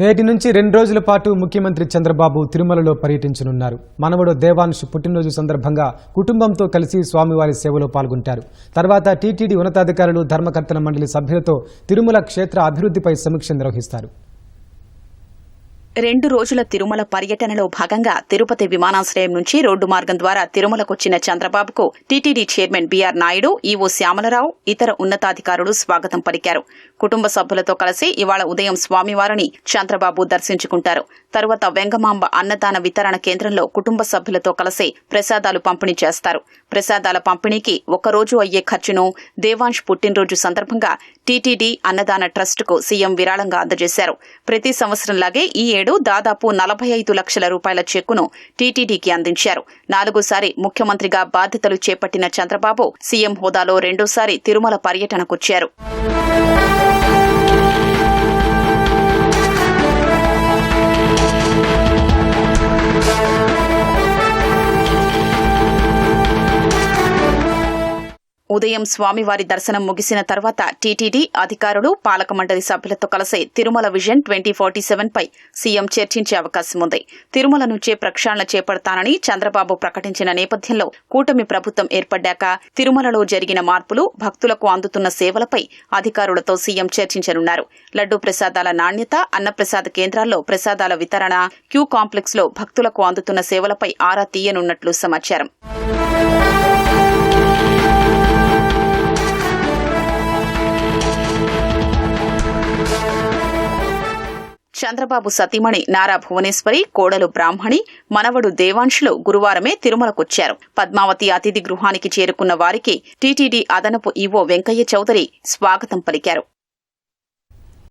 నేటి నుంచి రెండు రోజుల పాటు ముఖ్యమంత్రి చంద్రబాబు తిరుమలలో పర్యటించనున్నారు. మనవడు దేవాంశ్ పుట్టినరోజు సందర్భంగా కుటుంబంతో కలిసి స్వామివారి సేవలో పాల్గొంటారు. తర్వాత టీటీడీ ఉన్నతాధికారులు ధర్మకర్తల మండలి సభ్యులతో తిరుమల క్షేత్ర అభివృద్ధిపై సమీక్ష నిర్వహిస్తారు. రెండు రోజుల తిరుమల పర్యటనలో భాగంగా తిరుపతి విమానాశ్రయం నుంచి రోడ్డు మార్గం ద్వారా తిరుమలకొచ్చిన చంద్రబాబుకు TTD chairman BR Naidu EO Syamala Rao ఇతర ఉన్నతాధికారులు స్వాగతం పలికారు. కుటుంబ సభ్యులతో కలిసి ఇవాళ ఉదయం స్వామివారిని చంద్రబాబు దర్శించుకుంటారు. తరువాత వెంగమాంబ అన్నదాన వితరణ కేంద్రంలో కుటుంబ సభ్యులతో కలిసి ప్రసాదాలు పంపిణీ చేస్తారు. ప్రసాదాల పంపిణీకి ఒక్కరోజు అయ్యే ఖర్చును దేవాంష్ పుట్టినరోజు సందర్భంగా టీటీడీ అన్నదాన ట్రస్టుకు సీఎం విరాళంగా అందజేశారు. ప్రతి సంవత్సరంలాగే ఈ ఏడు దాదాపు నలభై ఐదు లక్షల రూపాయల చెక్కును టీటీడీకి అందించారు. నాలుగోసారి ముఖ్యమంత్రిగా బాధ్యతలు చేపట్టిన చంద్రబాబు సీఎం హోదాలో రెండోసారి తిరుమల పర్యటనకొచ్చారు ఉదయం స్వామివారి దర్శనం ముగిసిన తర్వాత టీటీడీ అధికారులు పాలక మండలి సభ్యులతో కలిసి Tirumala vision twenty forty seven పై సీఎం చర్చించే అవకాశం ఉంది. తిరుమల నుంచే ప్రక్షాళన చేపడతానని చంద్రబాబు ప్రకటించిన నేపథ్యంలో కూటమి ప్రభుత్వం ఏర్పడ్డాక తిరుమలలో జరిగిన మార్పులు భక్తులకు అందుతున్న సేవలపై అధికారులతో సీఎం చర్చించనున్నారు. లడ్డూ ప్రసాదాల నాణ్యత అన్నప్రసాద కేంద్రాల్లో ప్రసాదాల వితరణ క్యూ కాంప్లెక్స్లో భక్తులకు అందుతున్న సేవలపై ఆరా తీయనున్నట్లు సమాచారం. చంద్రబాబు సతీమణి నారా భువనేశ్వరి కోడలు బ్రాహ్మణి మనవడు దేవాంశులు గురువారమే తిరుమలకొచ్చారు. పద్మావతి అతిథి గృహానికి చేరుకున్న వారికి టీటీడీ అదనపు ఈవో వెంకయ్య చౌదరి స్వాగతం పలికారు.